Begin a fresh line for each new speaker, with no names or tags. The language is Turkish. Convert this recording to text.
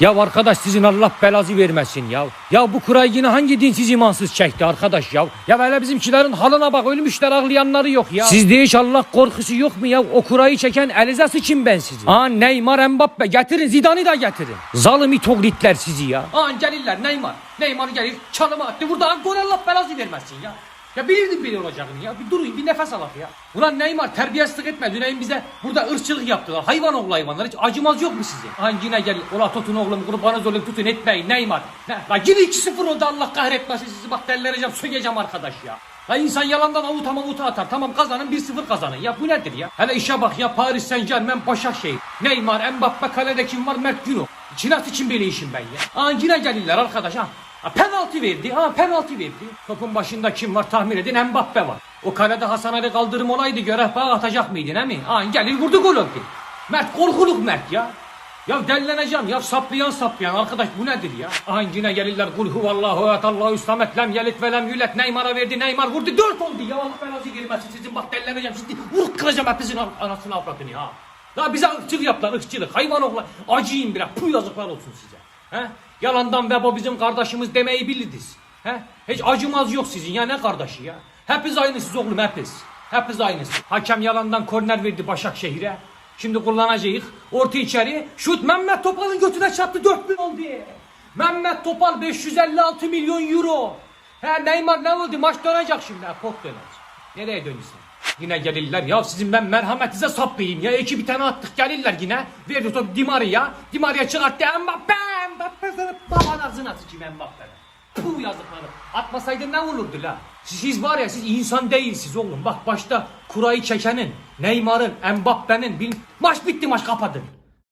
Ya arkadaş sizin Allah belazı vermesin ya. Ya bu kurayı yine hangi dinsiz imansız çekti arkadaş ya. Ya böyle bizimkilerin halına bak ölmüşler ağlayanları yok ya. Sizde hiç Allah korkusu yok mu ya? O kurayı çeken elize sıçın ben sizi. Aa Neymar Mbappe getirin Zidane'ı da getirin. Zalim itoglitler sizi ya. Aa gelirler Neymar. Neymar gelir çalıma attı. Burada gol Allah belazı vermesin ya. Ya bilirdim böyle olacağını ya. Bir durun bir nefes alak ya. Ulan Neymar terbiyesizlik etme. Düneyim bize burada ırkçılık yaptılar. Hayvan oğlu hayvanlar. Hiç acımaz yok mu size? Hangine gel. Ola tutun oğlum kurbanınız olayım tutun etmeyin Neymar. Ne? La yine 2-0 oldu Allah kahretmesin sizi. Bak delleneceğim söyleyeceğim arkadaş ya. La insan yalandan avuta mavuta atar. Tamam kazanın 1-0 kazanın. Ya bu nedir ya? Hele işe bak ya Paris Saint Germain Başakşehir. Neymar, Mbappe kalede kim var? Mert Günok. Çinat için böyle işim ben ya. Aa yine gelirler arkadaş ha. Ha, penaltı verdi. Ha penaltı verdi. Topun başında kim var tahmin edin Mbappe var. O kalede Hasan Ali kaldırım olaydı göre bağ atacak mıydın he mi? Ha gelir vurdu gol oldu. Mert korkuluk Mert ya. Ya delleneceğim ya saplayan saplayan arkadaş bu nedir ya? Aha yine gelirler kul huvallahu et Allahu samet lem yelit ve lem yület Neymar'a verdi Neymar vurdu dört oldu ya Allah belanızı girmesin sizin bak delleneceğim sizi vur kıracağım hepinizin an- anasını avradını ya. Ya bize ırkçılık yaptılar ırkçılık hayvan oğlan acıyın biraz puh yazıklar olsun size. He? Yalandan Bebo bizim kardeşimiz demeyi bilirdiniz. He? Hiç acımaz yok sizin ya ne kardeşi ya. Hepiniz aynısınız oğlum hepiniz. Hepiniz aynısınız. Hakem yalandan korner verdi Başakşehir'e. Şimdi kullanacağız. Orta içeri. Şut Mehmet Topal'ın götüne çarptı 4000 oldu. Mehmet Topal 556 milyon euro. He Neymar ne oldu? Maç dönecek şimdi. Ha, pot dönecek. Nereye dönüyorsun? Yine gelirler ya sizin ben merhametinize saplayayım ya. iki bir tane attık gelirler yine. Verdi top Di Maria. Di Maria çıkarttı Mbappe. Mbappe sana baban ağzına sıçayım Mbappe'den. Puh yazıkları. Atmasaydın ne olurdu la? Siz var ya siz insan değilsiniz oğlum. Bak başta kurayı çekenin, Neymar'ın, Mbappe'nin. bil- Maç bitti maç kapadın.